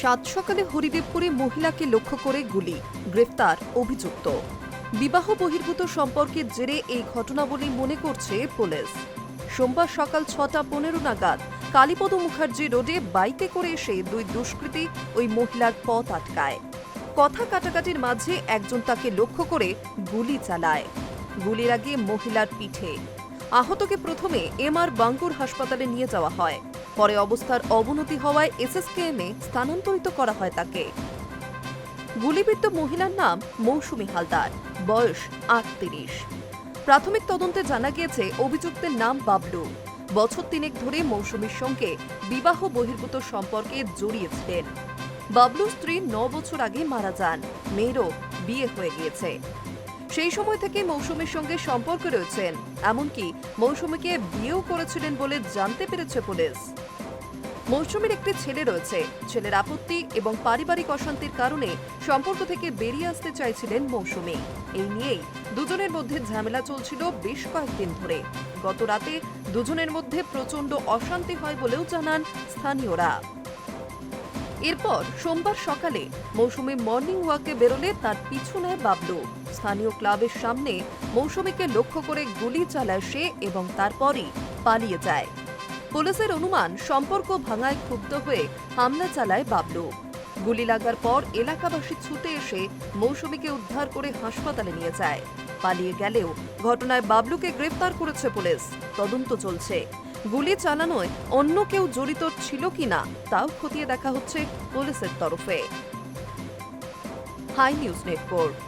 সাত সকালে হরিদেবপুরে মহিলাকে লক্ষ্য করে গুলি, গ্রেফতার, অভিযুক্ত। বিবাহ বহির্ভূত সম্পর্কের জেরে এই ঘটনা বলে মনে করছে পুলিশ। সোমবার সকাল ছটা পনেরো নাগাদ কালীপদ মুখার্জি রোডে বাইকে করে এসে দুই দুষ্কৃতী ওই মহিলার পথ আটকায়। কথা কাটাকাটির মাঝে একজন তাকে লক্ষ্য করে গুলি চালায়। গুলির আগে মহিলার পিঠে। আহতকে প্রথমে এমআর বাঙ্কুর হাসপাতালে নিয়ে যাওয়া হয়। পরে অবস্থার অবনতি হওয়ায় এসএসকেএমে স্থানান্তরিত করা হয় তাকে। গুলিবিদ্ধ মহিলার নাম মৌসুমী হালদার, বয়স আটত্রিশ। প্রাথমিক তদন্তে জানা গিয়েছে, অভিযুক্তের নাম বাবলু। বছর তিনেক ধরে মৌসুমীর সঙ্গে বিবাহ বহির্ভূত সম্পর্কে জড়িয়েছিলেন। বাবলু স্ত্রী ন বছর আগে মারা যান, মেয়েরও বিয়ে হয়ে গিয়েছে। সেই সময় থেকে মৌসুমীর সঙ্গে সম্পর্ক রয়েছেন এমনকি মৌসুমীকে বিয়েও করেছিলেন বলে জানতে পেরেছে পুলিশ। মৌসুমীর একটি ছেলে রয়েছে। ছেলের আপত্তি এবং পারিবারিক অশান্তির কারণে সম্পর্ক থেকে বেরিয়ে আসতে চাইছিলেন মৌসুমী। এই নিয়েই দুজনের মধ্যে ঝামেলা চলছিল বেশ কয়েকদিন ধরে। গত রাতে দুজনের মধ্যে প্রচণ্ড অশান্তি হয় বলেও জানান স্থানীয়রা। এরপর সোমবার সকালে মৌসুমী মর্নিং ওয়াকে বেরোলে তার পিছু নেয় বাবলু। স্থানীয় ক্লাবের সামনে মৌসুমীকে লক্ষ্য করে গুলি চালায় সে এবং তারপরই পালিয়ে যায়। পুলিশের অনুমান সম্পর্ক ভাঙায় ক্ষুব্ধ হয়ে হামলা চালায় বাবলু। গুলি লাগার পর এলাকাবাসী ছুটে এসে মৌসুমীকে উদ্ধার করে হাসপাতালে নিয়ে যায়। পালিয়ে গেলেও ঘটনায় বাবলুকে গ্রেফতার করেছে পুলিশ। তদন্ত চলছে। গুলি চালানোয় অন্য কেউ জড়িত ছিল কিনা তাও খতিয়ে দেখা হচ্ছে পুলিশের তরফে। Hi News Network.